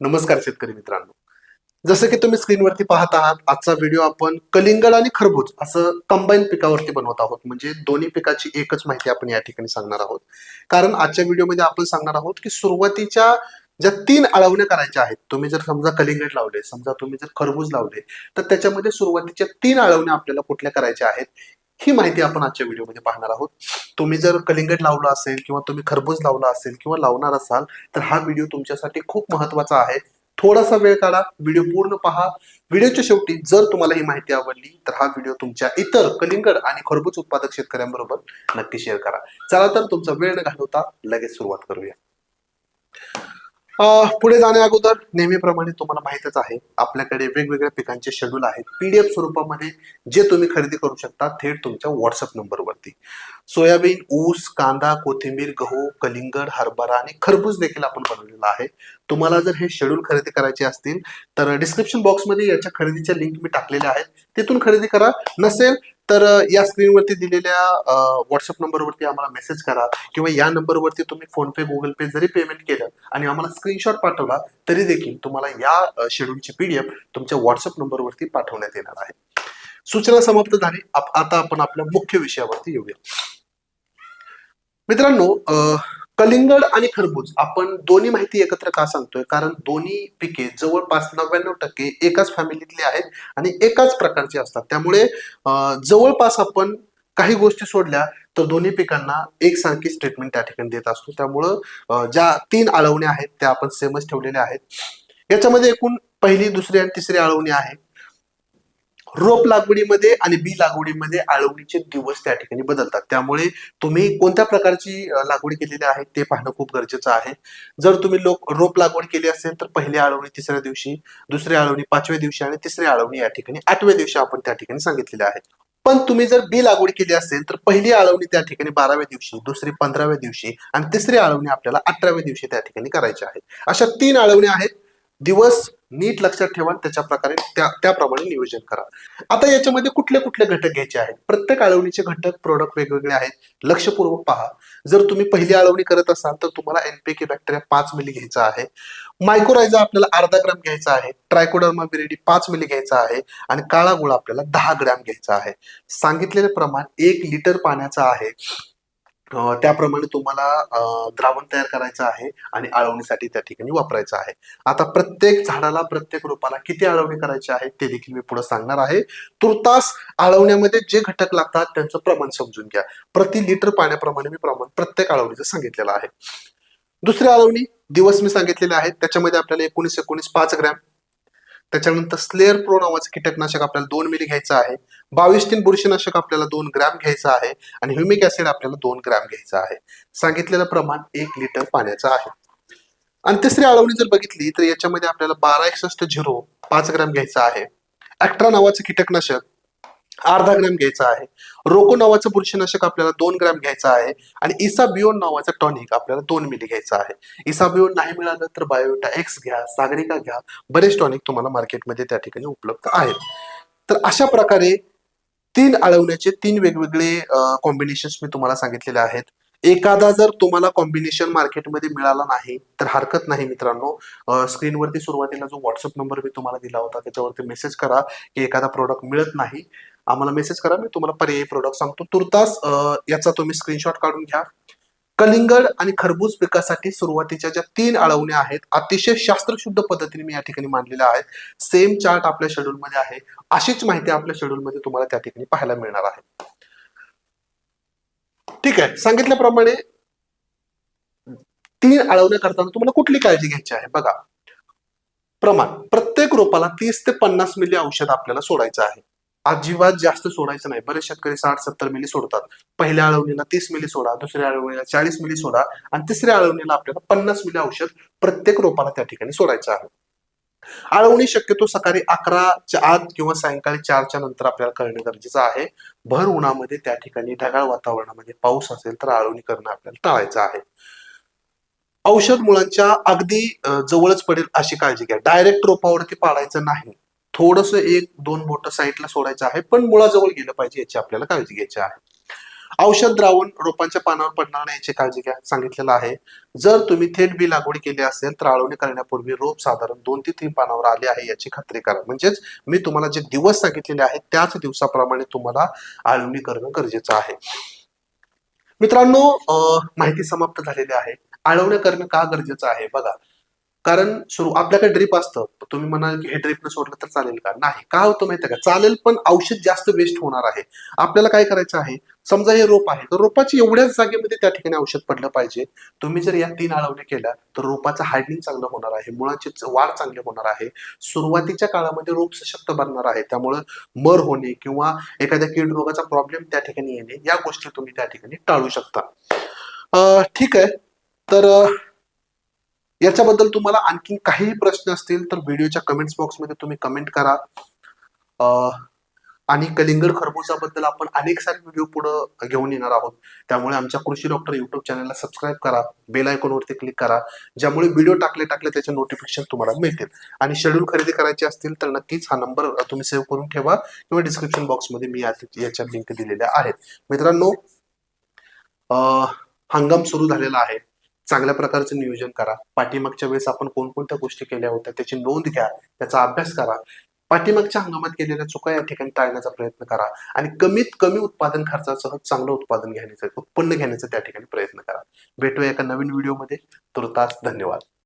नमस्कार शेतकरी मित्रांनो. जसं की तुम्ही स्क्रीनवरती पाहत आहात आजचा व्हिडिओ आपण कलिंगड आणि खरबूज असं कंबाईन पिकावरती बनवत आहोत. म्हणजे दोन्ही पिकाची एकच माहिती आपण या ठिकाणी सांगणार आहोत. कारण आजच्या व्हिडिओमध्ये आपण सांगणार आहोत की सुरुवातीच्या ज्या तीन अळवण्या करायच्या आहेत तुम्ही जर समजा कलिंगड लावले समजा तुम्ही जर खरबूज लावले तर त्याच्यामध्ये सुरुवातीच्या तीन अळवण्या आपल्याला कुठल्या करायच्या आहेत ही माहिती आपण आजच्या व्हिडिओमध्ये पाहणार आहोत. तुम्ही जर कलिंगड लावलं असेल किंवा तुम्ही खरबूज लावला असेल किंवा लावणार असाल तर हा व्हिडिओ तुमच्यासाठी खूप महत्त्वाचा आहे. थोडासा वेळ काढा व्हिडिओ पूर्ण पहा. व्हिडिओच्या शेवटी जर तुम्हाला ही माहिती आवडली तर हा व्हिडिओ तुमच्या इतर कलिंगड आणि खरबूज उत्पादक शेतकऱ्यांबरोबर नक्की शेअर करा. चला तर तुमचा वेळ न घालवता लगेच सुरुवात करूया. पुढे जाण्या अगोदर नेहमीप्रमाणे तुम्हाला माहितच आहे आपल्याकडे वेगवेगळ्या पिकांचे शेड्यूल आहेत. पीडीएफ स्वरूपामध्ये जे तुम्ही खरेदी करू शकता थेट तुमच्या व्हॉट्सअप नंबरवरती. सोयाबीन ऊस कांदा कोथिंबीर गहू कलिंगड हरभरा आणि खरबूज देखील आपण बनवलेला आहे. तुम्हाला जर हे शेड्यूल खरेदी करायचे असतील तर डिस्क्रिप्शन बॉक्समध्ये याच्या खरेदीच्या लिंक मी टाकलेल्या आहेत. तिथून खरेदी करा. नसेल तर या स्क्रीनवरती दिलेल्या व्हॉट्सअप नंबरवरती आम्हाला मेसेज करा किंवा या नंबरवरती तुम्ही फोन पे गुगल पे जरी पेमेंट केलं आणि आम्हाला स्क्रीनशॉट पाठवला तरी देखील तुम्हाला या शेड्यूलची पीडीएफ तुमच्या व्हॉट्सअप नंबरवरती पाठवण्यात येणार आहे. सूचना समाप्त झाली. आता आपण आपल्या मुख्य विषयावरती येऊया. मित्रांनो कलिंगड आणि खरबूज आपण दोन्ही माहिती एकत्र का सांगतोय? कारण दोन्ही पिके जवळपास नव्याण्णव टक्के एकाच फॅमिलीतली आहेत आणि एकाच प्रकारची असतात. त्यामुळे जवळपास आपण काही गोष्टी सोडल्या तर दोन्ही पिकांना एकसारखीच ट्रीटमेंट त्या ठिकाणी देत असतो. त्यामुळं ज्या तीन आळवण्या आहेत त्या आपण सेमच ठेवलेल्या आहेत. याच्यामध्ये एकूण पहिली दुसरी आणि तिसरी आळवणी आहे. रोप लागवडीमध्ये आणि बी लागवडीमध्ये आळवणीचे दिवस त्या ठिकाणी बदलतात. त्यामुळे तुम्ही कोणत्या प्रकारची लागवड केलेली आहे ते पाहणं खूप गरजेचं आहे. जर तुम्ही लोक रोप लागवड केली असेल तर पहिली आळवणी तिसऱ्या दिवशी दुसरी आळवणी पाचव्या दिवशी आणि तिसरी आळवणी या ठिकाणी आठव्या दिवशी आपण त्या ठिकाणी सांगितलेली आहे पण तुम्ही जर बी लागवड केली असेल तर पहिली आळवणी त्या ठिकाणी बाराव्या दिवशी दुसरी पंधराव्या दिवशी आणि तिसरी आळवणी आपल्याला अठराव्या दिवशी त्या ठिकाणी करायची आहे. अशा तीन आळवण्या आहेत. दिवस नीट लक्षात ठेवा त्याच्या प्रकारे त्या त्याप्रमाणे नियोजन करा. आता याच्यामध्ये कुठले कुठले घटक घ्यायचे आहेत? प्रत्येक आळवणीचे घटक प्रोडक्ट वेगवेगळे आहेत. लक्षपूर्वक पहा. जर तुम्ही पहिली आळवणी करत असाल तर तुम्हाला एनपीके बॅक्टेरिया पाच मिली घ्यायचा आहे. मायक्रोरायझा आपल्याला अर्धा ग्राम घ्यायचा आहे. ट्रायकोडर्मा बिरेडी पाच मिली घ्यायचा आहे. आणि काळा गुळा आपल्याला दहा ग्रॅम घ्यायचा आहे. सांगितलेले प्रमाण एक लिटर पाण्याचं आहे. त्याप्रमाणे तुम्हाला द्रावण तयार करायचं आहे आणि आळवणीसाठी त्या ठिकाणी वापरायचं आहे. आता प्रत्येक झाडाला प्रत्येक रोपाला किती आळवणी करायची आहे ते देखील मी पुढे सांगणार आहे. तुर्तास आळवण्यामध्ये जे घटक लागतात त्यांचं प्रमाण समजून घ्या. प्रति लिटर पाण्याप्रमाणे मी प्रमाण प्रत्येक आळवणीचं सांगितलेलं आहे. दुसरी आळवणी दिवस मी सांगितलेले आहेत त्याच्यामध्ये आपल्याला एकोणीस एकोणीस पाच ग्रॅम त्याच्यानंतर स्लेअर प्रो नावाचं कीटकनाशक आपल्याला दोन मिली घ्यायचं आहे. बावीस तीन बुरशीनाशक आपल्याला दोन ग्रॅम घ्यायचं आहे आणि ह्युमिक ऍसिड आपल्याला दोन ग्रॅम घ्यायचं आहे. सांगितलेलं प्रमाण एक लिटर पाण्याचं आहे. आणि तिसरी आळवणी जर बघितली तर याच्यामध्ये आपल्याला बारा एकसष्ट झिरो पाच ग्रॅम घ्यायचं आहे. ऍक्ट्रा नावाचं कीटकनाशक अर्धा ग्रॅम घ्यायचं आहे. रोको नावाचं बुरशीनाशक आपल्याला दोन ग्रॅम घ्यायचं आहे आणि इसाबिओन नावाचं टॉनिक आपल्याला दोन मिली घ्यायचं आहे. इसाबिओन नाही मिळालं तर बायोटा एक्स घ्या सागरिका घ्या बरेच टॉनिक तुम्हाला मार्केटमध्ये त्या ठिकाणी उपलब्ध आहेत. तर अशा प्रकारे तीन आळवण्याचे तीन वेगवेगळे कॉम्बिनेशन मी तुम्हाला सांगितलेले आहेत. एखादा जर तुम्हाला कॉम्बिनेशन मार्केटमध्ये मिळाला नाही तर हरकत नाही मित्रांनो. स्क्रीनवरती सुरुवातीला जो व्हॉट्सअप नंबर मी तुम्हाला दिला होता त्याच्यावरती मेसेज करा की एखादा प्रोडक्ट मिळत नाही. आम्हाला मेसेज करा मी तुम्हाला पर्यायी प्रोडक्ट सांगतो. तुर्तास याचा तुम्ही स्क्रीनशॉट काढून घ्या. कलिंगड आणि खरबूज पिकासाठी सुरुवातीच्या ज्या तीन आळवण्या आहेत अतिशय शास्त्रशुद्ध पद्धतीने मी या ठिकाणी मांडलेल्या आहेत. सेम चार्ट आपल्या शेड्यूलमध्ये आहे. अशीच माहिती आपल्या शेड्यूलमध्ये तुम्हाला त्या ठिकाणी पाहायला मिळणार आहे. ठीक आहे. सांगितल्याप्रमाणे तीन अळवण्या करताना तुम्हाला कुठली काळजी घ्यायची आहे? बघा. प्रमाण. प्रत्येक रोपाला तीस ते पन्नास मिली औषध आपल्याला सोडायचं आहे. अजिबात जास्त सोडायचं नाही. बरेच शेतकरी साठ सत्तर मिली सोडतात. पहिल्या आळवणीला तीस मिली सोडा दुसऱ्या आळवणीला चाळीस मिली सोडा आणि तिसऱ्या आळवणीला आपल्याला पन्नास मिली औषध प्रत्येक रोपाला त्या ठिकाणी सोडायचं आहे. आळवणी शक्यतो सकाळी अकराच्या आत किंवा सायंकाळी चारच्या नंतर आपल्याला करणं गरजेचं आहे. भर उन्हामध्ये त्या ठिकाणी ढगाळ वातावरणामध्ये पाऊस असेल तर आळवणी करणं आपल्याला टाळायचं आहे. औषध मुळांच्या अगदी जवळच पडेल अशी काळजी घ्या. डायरेक्ट रोपावरती पाडायचं नाही. थोडस एक दोन बोट साईडला सोडायचं आहे पण मुळाजवळ गेलं पाहिजे याची आपल्याला काळजी घ्यायची आहे. औषध द्रावण रोपांच्या पानावर पडणार नाही याची काळजी घ्या सांगितलेलं आहे. जर तुम्ही थेट बी लागवड केली असेल तर आळवणी करण्यापूर्वी रोप साधारण दोन ते तीन पानावर आले आहे याची खात्री करा. म्हणजेच मी तुम्हाला जे दिवस सांगितलेले आहेत त्याच दिवसाप्रमाणे तुम्हाला आळवणी करणं गरजेचं आहे. मित्रांनो अं, माहिती समाप्त झालेली आहे. आळवणी करणं का गरजेचं आहे? बघा कारण सुरू आपल्याकडे ड्रिप असतं. तुम्ही म्हणाल की हे ड्रिपनं सोडलं तर चालेल का? नाही. का होतं माहिती का? चालेल पण औषध जास्त वेस्ट होणार आहे. आपल्याला काय करायचं आहे? समजा हे रोप आहे तर रोपाची एवढ्याच जागेमध्ये त्या ठिकाणी औषध पडलं पाहिजे. तुम्ही जर या तीन आळवणी केल्या तर रोपाचं हार्डनिंग चांगलं होणार आहे. मुळाची वाढ चांगली होणार आहे. सुरुवातीच्या काळामध्ये रोप सशक्त बनणार आहे. त्यामुळं मर होणे किंवा एखाद्या कीड रोगाचा प्रॉब्लेम त्या ठिकाणी येणे या गोष्टी तुम्ही त्या ठिकाणी टाळू शकता. ठीक आहे. तर याच्याबद्दल तुम्हाला आणखी काहीही प्रश्न असतील तर व्हिडिओच्या कमेंट्स बॉक्समध्ये तुम्ही कमेंट करा. आणि कलिंगड खरबूजाबद्दल आपण अनेक सारे व्हिडिओ पुढे घेऊन येणार आहोत. त्यामुळे आमच्या कृषी डॉक्टर युट्यूब चॅनलला सबस्क्राईब करा. बेल आयकॉनवरती क्लिक करा. ज्यामुळे व्हिडिओ टाकले टाकले त्याचे नोटिफिकेशन तुम्हाला मिळतील. आणि शेड्यूल खरेदी करायचे असतील तर नक्कीच हा नंबर तुम्ही सेव्ह करून ठेवा किंवा डिस्क्रिप्शन बॉक्समध्ये मी याच्या लिंक दिलेल्या आहेत. मित्रांनो हंगाम सुरू झालेला आहे. चांगल्या प्रकारचं नियोजन करा. पाठीमागच्या वेळेस आपण कोणकोणत्या गोष्टी केल्या होत्या त्याची नोंद घ्या त्याचा अभ्यास करा. पाठीमागच्या हंगामात केलेल्या चुका या ठिकाणी टाळण्याचा प्रयत्न करा आणि कमीत कमी उत्पादन खर्चासह चांगलं उत्पादन घेण्याचं उत्पन्न घेण्याचा त्या ठिकाणी प्रयत्न करा. भेटूया एका नवीन व्हिडिओमध्ये. तुर्तास धन्यवाद.